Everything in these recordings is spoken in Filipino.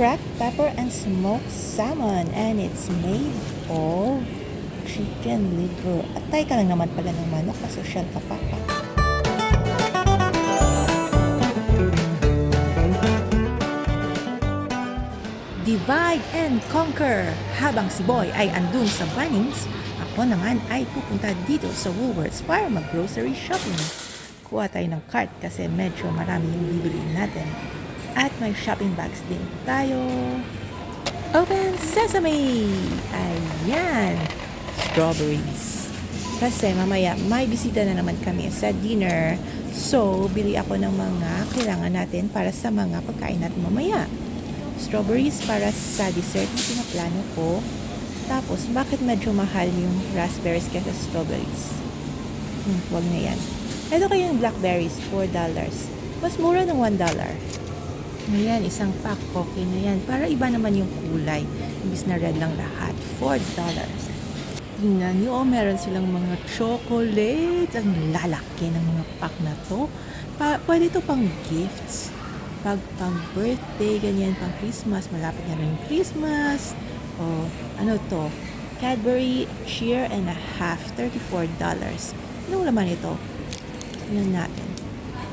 cracked pepper and smoked salmon and it's made of chicken liver. At tayo ka lang naman pala ng manok, masosyal ka pa. Divide and conquer! Habang si Boy ay andun sa Bunnings, ako naman ay pupunta dito sa Woolworths para mag-grocery shopping. Kuha tayo ng cart kasi medyo marami yung bibiliin natin. At may shopping bags din tayo. Open Sesame! Ayan! Strawberries. Kasi mamaya may bisita na naman kami sa dinner. So, bili ako ng mga kailangan natin para sa mga pagkain natin mamaya. Strawberries para sa dessert na pinaplano ko. Tapos, bakit medyo mahal yung raspberries kaysa strawberries? Hmm, wag na yan. Ito kayong blackberries, $4. Mas mura ng $1. Ayan, isang pack, okay na yan. Para iba naman yung kulay. Imbis na red lang lahat. $4. Tingnan nyo, oh, meron silang mga chocolates. Ang lalaki ng mga pack na to. Pa pwede to pang gifts. Pag pang birthday, ganyan, pang Christmas. Malapit na rin Christmas. O, ano to? Cadbury Cheer and a half, $34. Anong laman ito? Tingnan natin.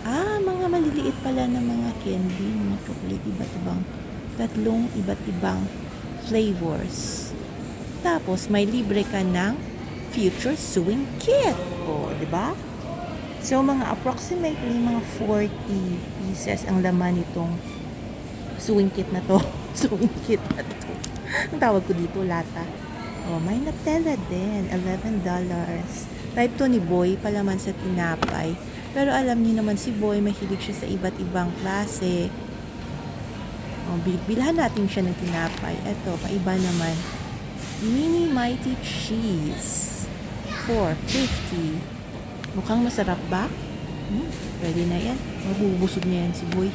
Ah, mga maliliit pala na mga candy, mga chocolate, iba't ibang, tatlong iba't ibang flavors. Tapos, may libre ka ng future sewing kit. O, di ba? So, mga approximately mga 40 pieces ang laman nitong sewing kit na to. sewing kit na to. Ang tawag ko dito, lata. Oh, may Nutella din. $11. Type to ni Boy, palaman sa tinapay. Pero alam niyo naman si Boy, mahilig siya sa iba't ibang klase. Bil- bilhan natin siya ng tinapay. Ito, paiba naman. Mini Mighty Cheese. 4.50. Mukhang masarap ba? Hmm, pwede na yan. Mabubusog na yan si Boy.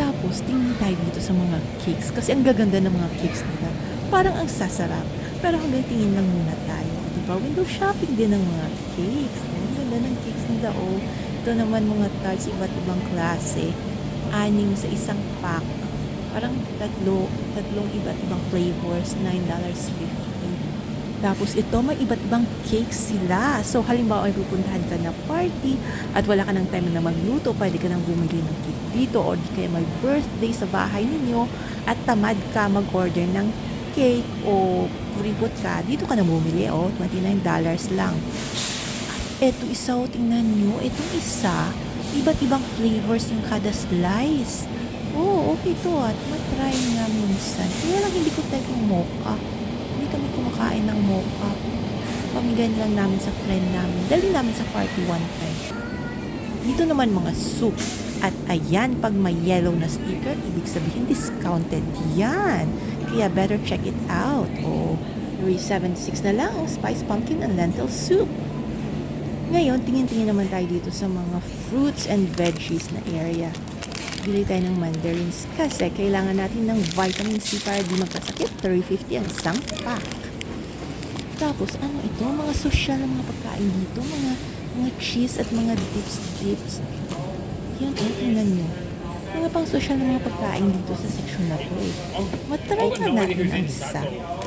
Tapos, tingin tayo dito sa mga cakes. Kasi ang gaganda ng mga cakes nila. Parang ang sasarap. Pero hanggang tingin lang muna tayo. Diba? Window shopping din ng mga cakes. Oh. Ito naman mga tarts, iba't ibang klase. Anim sa isang pack. Parang tatlo, tatlong iba't ibang flavors. $9.50. Tapos ito, may iba't ibang cakes sila. So, halimbawa ay pupuntahan ka na party at wala ka ng time na magluto, pwede ka nang bumili ng cake dito or di kaya may birthday sa bahay ninyo at tamad ka mag-order ng cake o kuripot ka, dito ka na bumili, oh, $29 lang. Eto isa, oh, tingnan nyo, itong isa, iba't ibang flavors yung kada slice. Oo, oh, okay to at matry nga minsan. Kaya lang hindi ko type yung mocha. Hindi kami kumakain ng mocha. Pamigay lang namin sa friend namin. Dali namin sa party one time. Dito naman mga soup. At ayan, pag may yellow na sticker, ibig sabihin discounted yan. Kaya better check it out. O, 376 na lang ang spice pumpkin and lentil soup. Ngayon, tingin-tingin naman tayo dito sa mga fruits and veggies na area. Bili tayo ng mandarins kasi kailangan natin ng vitamin C para di magkasakit. 350 ang isang pack. Tapos, ano ito? Mga social na mga pagkain dito. Mga, mga cheese at mga dips-dips. Yan, eh, tingnan nyo. Mga pang social na mga pagkain dito sa section na to eh. Matry na natin ang isa.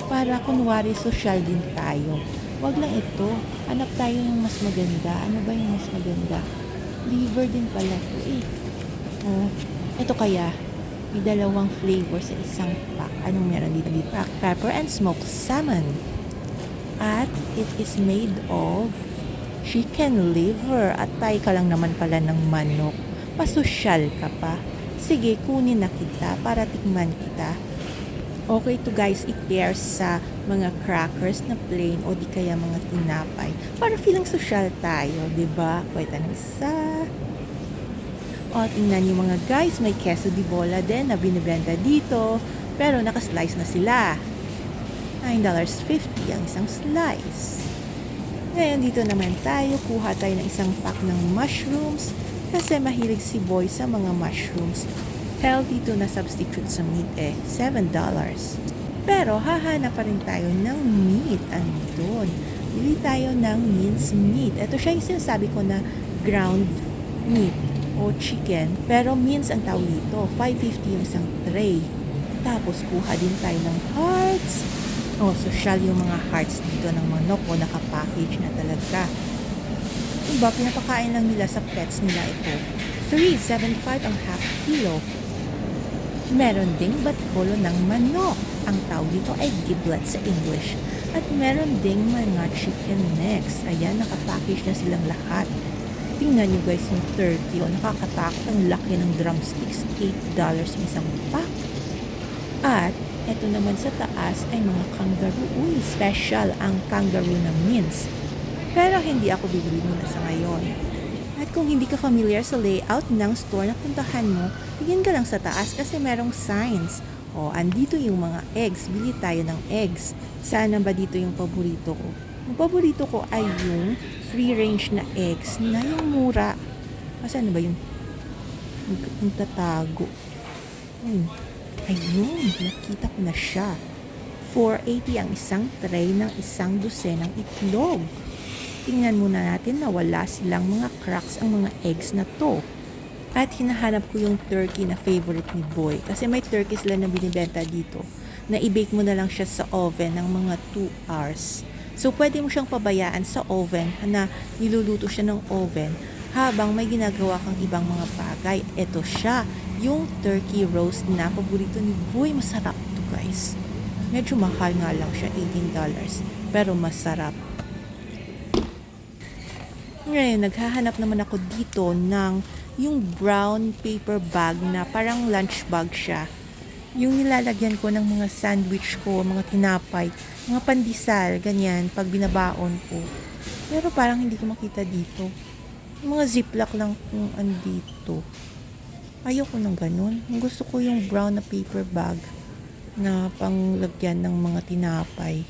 Para kunwari social din tayo. Wag lang ito. Hanap tayo ng mas maganda. Ano ba yung mas maganda? Liver din pala to eh. Oh, ito kaya, may dalawang flavor sa isang pack. Anong meron dito? dito? Black pepper and smoked salmon. At it is made of chicken liver. At tayo ka lang naman pala ng manok. Pasosyal ka pa. Sige, kunin na kita para tikman kita. Okay to guys, i-pair sa mga crackers na plain o di kaya mga tinapay. Para feeling social tayo, di ba? Pwede na isa. O, tingnan niyo mga guys, may queso di bola din na binibenta dito. Pero nakaslice na sila. $9.50 ang isang slice. Ngayon dito naman tayo, kuha tayo ng isang pack ng mushrooms kasi mahilig si Boy sa mga mushrooms. Healthy to na substitute sa meat eh, $7. Pero hahanap pa rin tayo ng meat. Ano doon? Bili tayo ng minced meat. Ito siya yung sinasabi ko na ground meat o chicken. Pero mince ang tawag dito. 550 yung isang tray. Tapos kuha din tayo ng hearts. Oh, social yung mga hearts dito ng manok o nakapackage na talaga. Diba, pinapakain lang nila sa pets nila ito. 3.75 ang half kilo. Meron ding batkolo ng manok. Ang tawag dito ay giblet sa English. At meron ding mga chicken necks. Ayan, nakapackage na silang lahat. Tingnan nyo guys yung turkey. O, nakakatakot. Ang laki ng drumsticks. $8 yung isang pack. At, eto naman sa taas ay mga kangaroo. Uy, special ang kangaroo na mince. Pero hindi ako bibili muna sa ngayon. At kung hindi ka familiar sa layout ng store na puntahan mo, tingin ka lang sa taas kasi merong signs. O, andito yung mga eggs. Bili tayo ng eggs. Sana ba dito yung paborito ko? Yung paborito ko ay yung free range na eggs na yung mura. Asan ba yun? Yung, yung tatago. Ayun. Ayun, nakita ko na siya. 480 ang isang tray ng isang dosenang itlog. Tingnan muna natin na wala silang mga cracks ang mga eggs na to. At hinahanap ko yung turkey na favorite ni Boy. Kasi may turkey sila na binibenta dito. Na i-bake mo na lang siya sa oven ng mga 2 hours. So, pwede mo siyang pabayaan sa oven na niluluto siya ng oven habang may ginagawa kang ibang mga bagay. Ito siya, yung turkey roast na paborito ni Boy. Masarap to guys. Medyo mahal nga lang siya, $18. Pero masarap. Ngayon, naghahanap naman ako dito ng yung brown paper bag na parang lunch bag siya. Yung nilalagyan ko ng mga sandwich ko, mga tinapay, mga pandesal, ganyan, pag binabaon ko. Pero parang hindi ko makita dito. Mga ziplock lang kung andito. Ayoko ng ganun. Gusto ko yung brown na paper bag na panglagyan ng mga tinapay.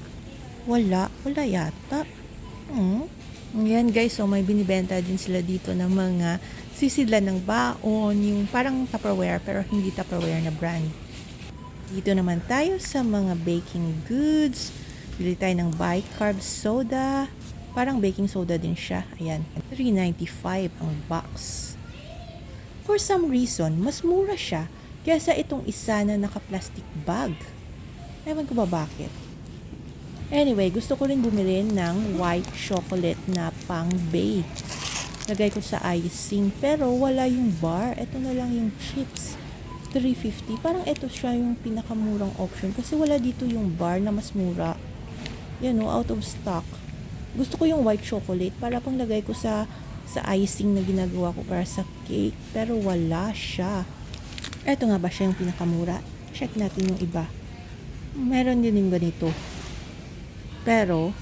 Wala. Wala yata. Hmm. Yan guys, so may binibenta din sila dito ng mga sisidlan ng baon, yung parang Tupperware pero hindi Tupperware na brand. Dito naman tayo sa mga baking goods. Bili tayo ng bicarb soda. Parang baking soda din siya. Ayan, 3.95 ang box. For some reason, mas mura siya kaysa itong isa na naka-plastic bag. Ewan ko ba bakit. Anyway, gusto ko rin bumili ng white chocolate na pang bake. Lagay ko sa icing, pero wala yung bar. Ito na lang yung chips. 350. Parang ito siya yung pinakamurang option kasi wala dito yung bar na mas mura. Yan o, out of stock. Gusto ko yung white chocolate para pang lagay ko sa sa icing na ginagawa ko para sa cake. Pero wala siya. Ito nga ba siya yung pinakamura? Check natin yung iba. Meron din yung ganito. Pero,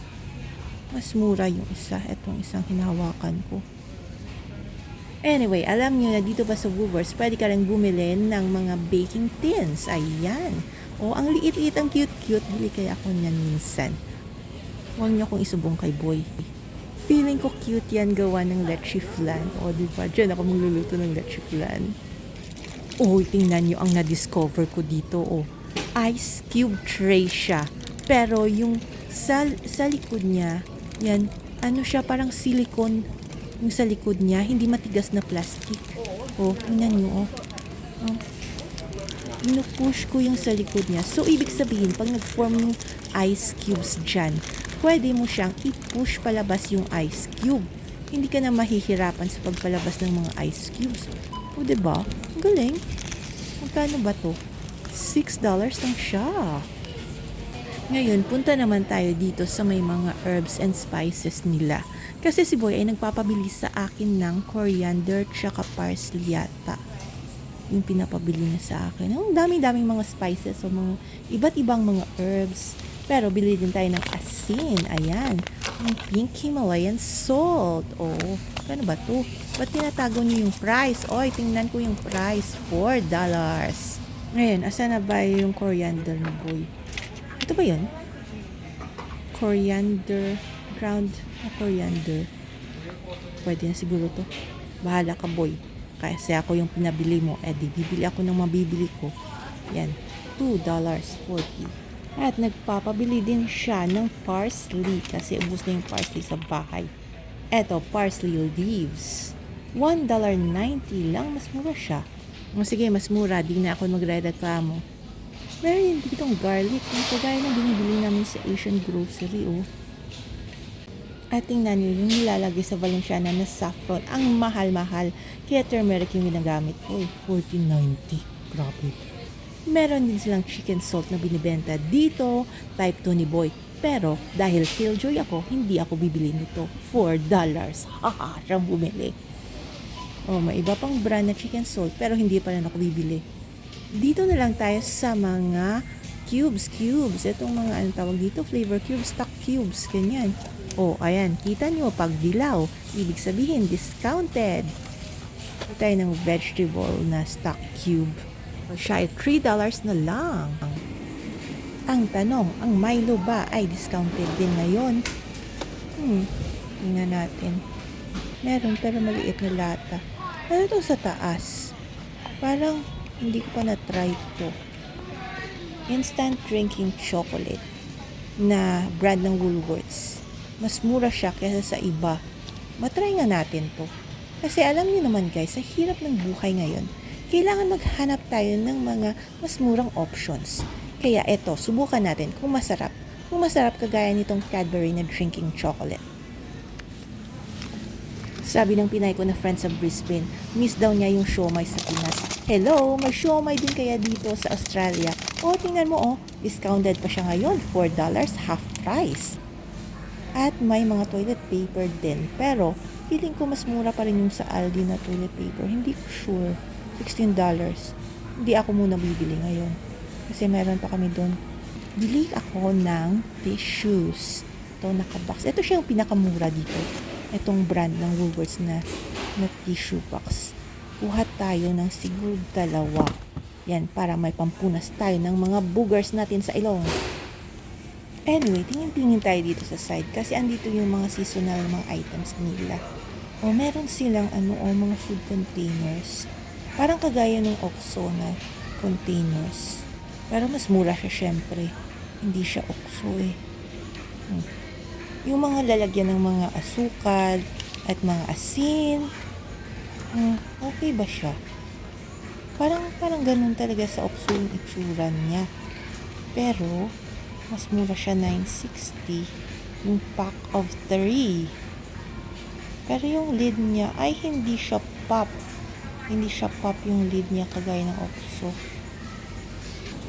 mas mura yung isa. Itong isang hinahawakan ko. Anyway, alam niyo na dito ba sa Woolworths, pwede ka rin bumili ng mga baking tins. Ayan. O, ang liit-liit, ang cute-cute. Bili kaya ako niyan minsan. Huwag niyo akong isubong kay Boy. Feeling ko cute yan gawa ng leche flan. O, di ba? Diyan ako magluluto ng leche flan. Uy, tingnan niyo ang na-discover ko dito. O, ice cube tray siya. Pero yung sa, sa likod niya, yan, ano siya, parang silicone yung sa likod niya, hindi matigas na plastic. Oh, tingnan nyo, oh. oh. Pinupush ko yung sa likod niya. So, ibig sabihin, pag nag-form yung ice cubes dyan, pwede mo siyang i-push palabas yung ice cube. Hindi ka na mahihirapan sa pagpalabas ng mga ice cubes. O, diba? Ang galing. Magkano ba to? $6 lang siya. Ngayon, punta naman tayo dito sa may mga herbs and spices nila. Kasi si Boy ay nagpapabili sa akin ng coriander tsaka parsley yata. Yung pinapabili niya sa akin. Ang dami-daming mga spices o mga iba't ibang mga herbs. Pero bili din tayo ng asin. Ayan. Yung pink Himalayan salt. Oh, ano ba to? Ba't tinatago niyo yung price? Oy, tingnan ko yung price. $4. Ngayon, asa na ba yung coriander ni Boy? Ito ba yun? Coriander, ground coriander. Pwede na siguro to. Bahala ka boy. Kasi ako yung pinabili mo, eh di bibili ako ng mabibili ko. Yan, $2.40. At nagpapabili din siya ng parsley kasi ubus na yung parsley sa bahay. Eto, parsley leaves. $1.90 lang, mas mura siya. O sige, mas mura. Di na ako magre-reklamo. Meron din ditong garlic. Yung kagaya ng binibili namin sa Asian grocery, oh. At tingnan nyo, yung nilalagay sa Valenciana na saffron, ang mahal-mahal. Kaya turmeric yung ginagamit ko, eh. 14.90. Grabe. Meron din silang chicken salt na binibenta dito, type Tony Boy. Pero dahil killjoy ako, hindi ako bibili nito. $4. Haha, siyang bumili. Oh, may iba pang brand na chicken salt pero hindi pa rin ako bibili. Dito na lang tayo sa mga cubes, cubes. Itong mga anong tawag dito, flavor cubes, stock cubes, ganyan. Oh, ayan, kita nyo, pag dilaw, ibig sabihin discounted. Ito tayo ng vegetable na stock cube. Siya ay $3 na lang. Ang tanong, ang Milo ba ay discounted din ngayon? Hmm, tingnan natin. Meron pero maliit na lata. Ano to sa taas? Parang hindi ko pa na-try to. Instant drinking chocolate na brand ng Woolworths. Mas mura siya kaysa sa iba. Matry nga natin to. Kasi alam niyo naman guys, sa hirap ng buhay ngayon, kailangan maghanap tayo ng mga mas murang options. Kaya eto, subukan natin kung masarap. Kung masarap kagaya nitong Cadbury na drinking chocolate. Sabi ng pinay ko na friend sa Brisbane, miss daw niya yung siomay sa Pinas. Hello, may siomay din kaya dito sa Australia. O, tingnan mo oh, discounted pa siya ngayon, $4 half price. At may mga toilet paper din. Pero, feeling ko mas mura pa rin yung sa Aldi na toilet paper. Hindi ko sure. $16. Hindi ako muna bibili ngayon. Kasi meron pa kami doon. Bili ako ng tissues. Ito nakabox. Ito siya yung pinakamura dito. Itong brand ng Woolworths na, na tissue box. Kuha tayo ng siguro dalawa. Yan, para may pampunas tayo ng mga boogers natin sa ilong. Anyway, tingin-tingin tayo dito sa side kasi andito yung mga seasonal mga items nila. O meron silang ano o mga food containers. Parang kagaya ng OXO na containers. Pero mas mura siya syempre. Hindi siya OXO eh. Hmm. Yung mga lalagyan ng mga asukal at mga asin. Hmm, okay ba siya? Parang, parang ganun talaga sa OXO yung itsura niya. Pero, mas mura siya 960 yung pack of 3 pero yung lid niya ay hindi siya pop hindi siya pop yung lid niya kagaya ng Oxo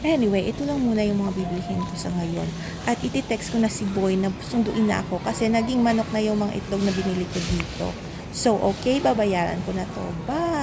anyway ito lang muna yung mga bibilihin ko sa ngayon. At ititext ko na si Boy na sunduin na ako kasi naging manok na yung mga itlog na binili ko dito. So okay babayaran ko na to. Bye